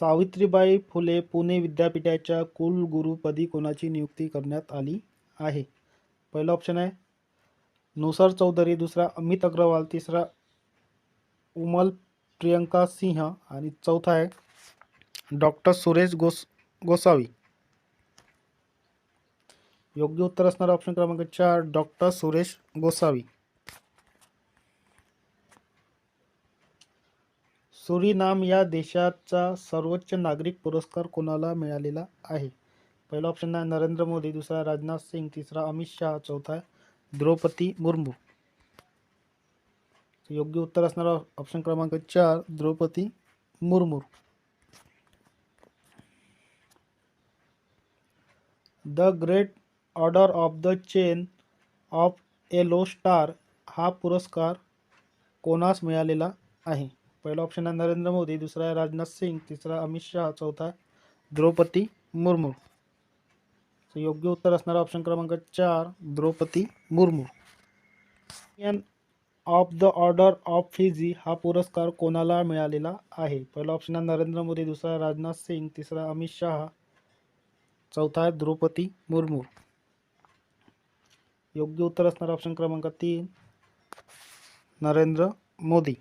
सावित्रीबाई फुले पुणे विद्यापीठाच्या कुलगुरुपदी कोणाची नियुक्ती करण्यात आली आहे? पहिला ऑप्शन आहे नुसर चौधरी दुसरा अमित अग्रवाल तिसरा उमल प्रियंका सिंह आणि चौथा आहे डॉक्टर सुरेश गोस गोसावी. योग्य उत्तर असणारा ऑप्शन क्रमांक चार डॉक्टर सुरेश गोसावी. सुरीनाम या देशाचा सर्वोच्च नागरिक पुरस्कार कोणाला मिळालेला आहे? पहिला ऑप्शन आहे नरेंद्र मोदी दुसरा राजनाथ सिंग तिसरा अमित शहा चौथा द्रौपदी मुर्मू. योग्य उत्तर असणारा ऑप्शन क्रमांक चार Draupadi Murmu. The great order of the chain of yellow star हा पुरस्कार कोणास मिळालेला आहे? पहिला ऑप्शन आहे नरेंद्र मोदी दुसरा आहे राजनाथ सिंग तिसरा अमित शहा चौथा द्रौपदी मुर्मू. योग्य उत्तर असणारा ऑप्शन क्रमांक चार Draupadi Murmu. Of the order of Fiji हा पुरस्कार कोणाला मिळालेला आहे? पहिला ऑप्शन आहे नरेंद्र मोदी दुसरा आहे राजनाथ सिंग तिसरा अमित शहा चौथा आहे द्रौपदी मुर्मू. योग्य उत्तर असणारा ऑप्शन क्रमांक तीन नरेंद्र मोदी.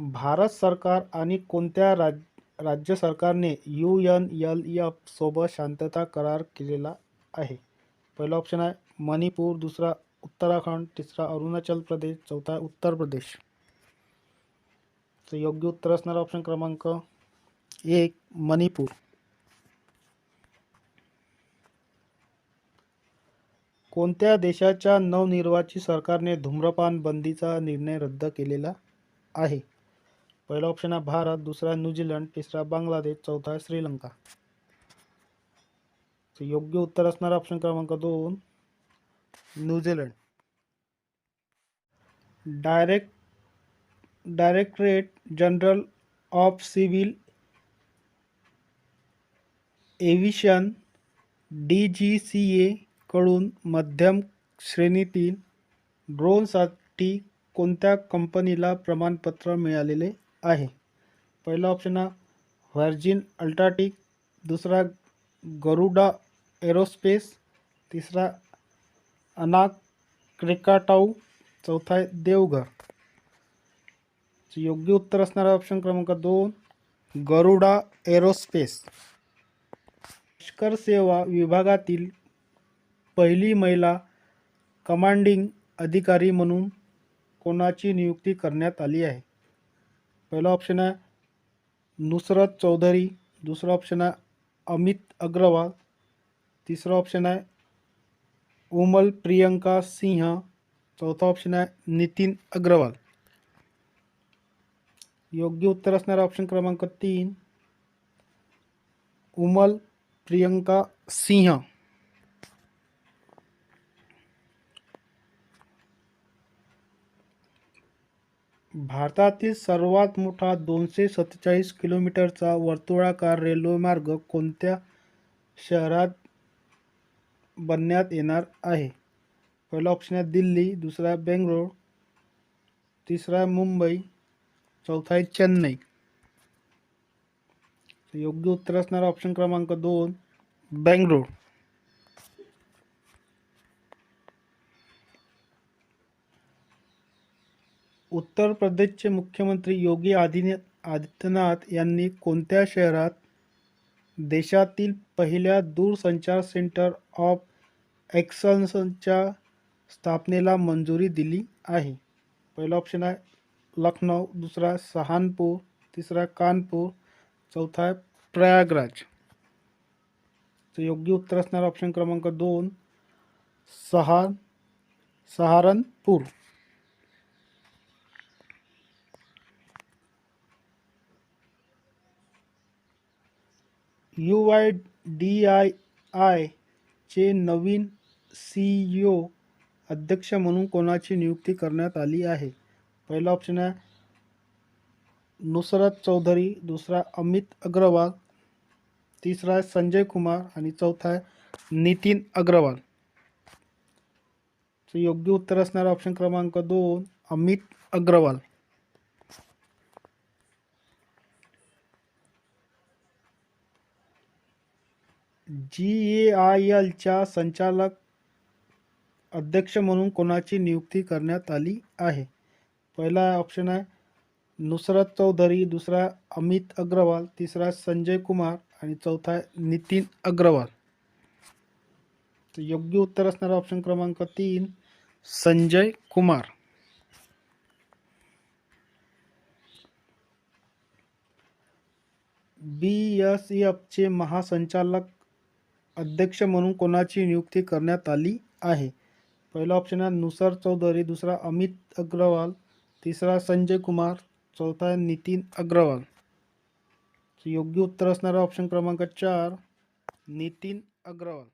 भारत सरकार आणि कोणत्या राज राज्य सरकारने यू एन एल एफ सोबत शांतता करार केलेला आहे? पहिला ऑप्शन आहे मणिपूर दुसरा उत्तराखंड तिसरा अरुणाचल प्रदेश चौथा उत्तर प्रदेश. तर योग्य उत्तर असणारा ऑप्शन क्रमांक एक मणिपूर. कोणत्या देशाच्या नवनिर्वाचित सरकारने धूम्रपान बंदीचा निर्णय रद्द केलेला आहे? पहिला ऑप्शन आहे भारत दुसरा न्यूझीलंड तिसरा बांगलादेश चौथा श्रीलंका. योग्य उत्तर असणारा ऑप्शन क्रमांक दोन New Zealand direct directorate general of civil aviation D G C एकडून मध्यम श्रेणीतील ड्रोनसाठी कोणत्या कंपनीला प्रमाणपत्र मिळालेले? आहे. पहिला ऑप्शन आहे व्हर्जिन अल्ट्राटिक दुसरा गरुडा एरोस्पेस तिसरा अनाक क्रेकाटाऊ चौथा आहे देवघर. योग्य उत्तर असणारा ऑप्शन क्रमांक दोन गरुडा एरोस्पेस लष्कर सेवा विभागातील पहिली महिला कमांडिंग अधिकारी म्हणून कोणाची नियुक्ती करण्यात आली आहे? पहिला ऑप्शन है नुसरत चौधरी, दुसरा ऑप्शन है अमित अग्रवाल, तीसरा ऑप्शन है उमल प्रियंका सिंह, चौथा ऑप्शन आहे नितीन अग्रवाल। योग्य उत्तर ऑप्शन क्रमांक तीन, उमल प्रियंका सिंह। भारतातील सर्वात मोठा दोनशे सत्तेचाळीस किलोमीटरचा वर्तुळाकार रेल्वेमार्ग कोणत्या शहरात बनण्यात येणार आहे? पहिला ऑप्शन आहे दिल्ली दुसरा बेंगलोर तिसरा मुंबई चौथा आहे चेन्नई. योग्य उत्तर असणारा ऑप्शन क्रमांक दोन बेंगलोर. उत्तर प्रदेशचे मुख्यमंत्री योगी आदिन्य आदित्यनाथ यांनी कोणत्या शहरात देशातील पहिल्या दूरसंचार सेंटर ऑफ एक्सलन्सच्या स्थापनेला मंजुरी दिली आहे? पहिला ऑप्शन आहे लखनौ दुसरा सहानपूर तिसरा कानपूर चौथा आहे प्रयागराज. तर योग्य उत्तर असणारा ऑप्शन क्रमांक दोन सहा Saharanpur. U Y D I आयचे नवीन सी ई ओ अध्यक्ष म्हणून कोणाची नियुक्ती करण्यात आली आहे? पहिला ऑप्शन आहे नुसरत चौधरी दुसरा अमित अग्रवाल तिसरा आहे संजय कुमार आणि चौथा आहे नितीन अग्रवाल. योग्य उत्तर असणारा ऑप्शन क्रमांक दोन Amit Agarwal. G A I एलच्या संचालक अध्यक्ष म्हणून कोणाची नियुक्ती करण्यात आली आहे? पहिला ऑप्शन आहे नुसरत चौधरी दुसरा अमित अग्रवाल तिसरा संजय कुमार आणि चौथा आहे नितीन अग्रवाल. तर योग्य उत्तर असणारा ऑप्शन क्रमांक तीन संजय कुमार. बी एस एफचे महासंचालक अध्यक्ष म्हणून कोणाची नियुक्ती करण्यात आली आहे? पहिला ऑप्शन आहे नुसार चौधरी दुसरा अमित अग्रवाल तिसरा संजय कुमार चौथा नितीन अग्रवाल. योग्य उत्तर असणारा ऑप्शन क्रमांक चार नितीन अग्रवाल.